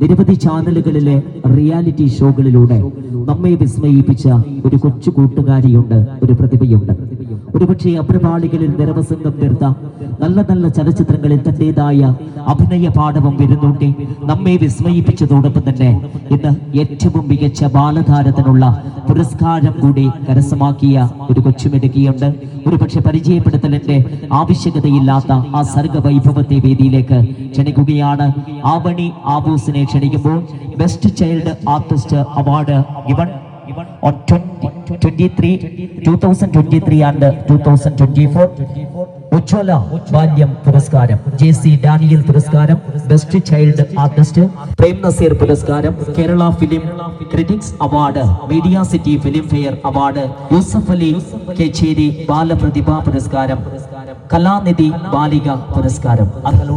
നിരവധി ചാനലുകളിലെ റിയാലിറ്റി ഷോകളിലൂടെ നമ്മെ വിസ്മയിപ്പിച്ച ഒരു കൊച്ചു കൂട്ടുകാരിയുണ്ട് ഒരു പ്രതിഭയുണ്ട്. ഒരുപക്ഷെ അപ്രപാളികളിൽ നിറവസംഗം തീർത്ത നല്ല നല്ല ചലച്ചിത്രങ്ങളിൽ തന്റേതായ അഭിനയ പാഠവും വിരുന്നൂട്ടി നമ്മെ വിസ്മയിപ്പിച്ചതോടൊപ്പം തന്നെ ഇന്ന് ഏറ്റവും മികച്ച ബാലതാരത്തിനുള്ള പുരസ്കാരം കൂടി കരസ്ഥമാക്കിയ ഒരു കൊച്ചുമിടുക്കിയുണ്ട്. ഒരുപക്ഷെ പരിചയപ്പെടുത്തലിന്റെ ആവശ്യകതയില്ലാത്ത ആ സർഗവൈഭവത്തെ വേദിയിലേക്ക് ക്ഷണിക്കുകയാണ് ആവണി ആബൂസിനെ ക്ഷണിക്കുമ്പോൾ best child artist award even on 20, 23, 2023 and 2024 ഉജ്വല ബാല്യം പുരസ്കാരം ജെ സി ഡാനിയൽ പുരസ്കാരം best child artist Prem Nazir പുരസ്കാരം Kerala film critics award media city filmfare award Yusuf Ali Kecheri ബാലപ്രതിഭ പുരസ്കാരം കലാനിധി ബാലിക പുരസ്കാരം.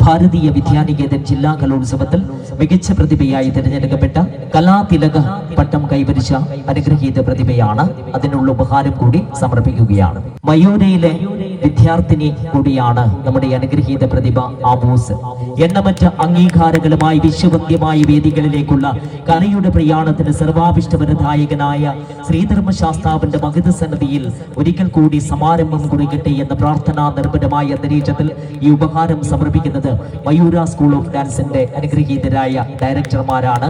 ഭാരതീയ വിദ്യാനികേതൻ ജില്ലാ കലോത്സവത്തിൽ മികച്ച പ്രതിഭയായി തിരഞ്ഞെടുക്കപ്പെട്ട കലാതിലക പട്ടം കൈവരിച്ച അനുഗ്രഹീത പ്രതിഭയാണ്. അതിനുള്ള ഉപഹാരം കൂടി സമർപ്പിക്കുകയാണ്. മയൂരയിലെ വിദ്യാർത്ഥിനി കൂടിയാണ് നമ്മുടെ അനുഗ്രഹീത പ്രതിഭ ആബൂസ് എണ്ണമറ്റ അംഗീകാരങ്ങളുമായി വിശ്വവന്ധ്യമായ വേദികളിലേക്കുള്ള കലയുടെ പ്രയാണത്തിന് സർവാഭിഷ്ടവരദായകനായ ശ്രീധർമ്മശാസ്താവിന്റെ മകത സന്നദ്ധിയിൽ ഒരിക്കൽ കൂടി സമാരംഭം കുറിക്കട്ടെ എന്ന പ്രാർത്ഥനാ നിർഭരമായ അന്തരീക്ഷത്തിൽ ഈ ഉപഹാരം സമർപ്പിക്കുന്നത് മയൂര സ്കൂൾ ഓഫ് ഡാൻസിന്റെ അനുഗ്രഹീതരായ ഡയറക്ടർമാരാണ്.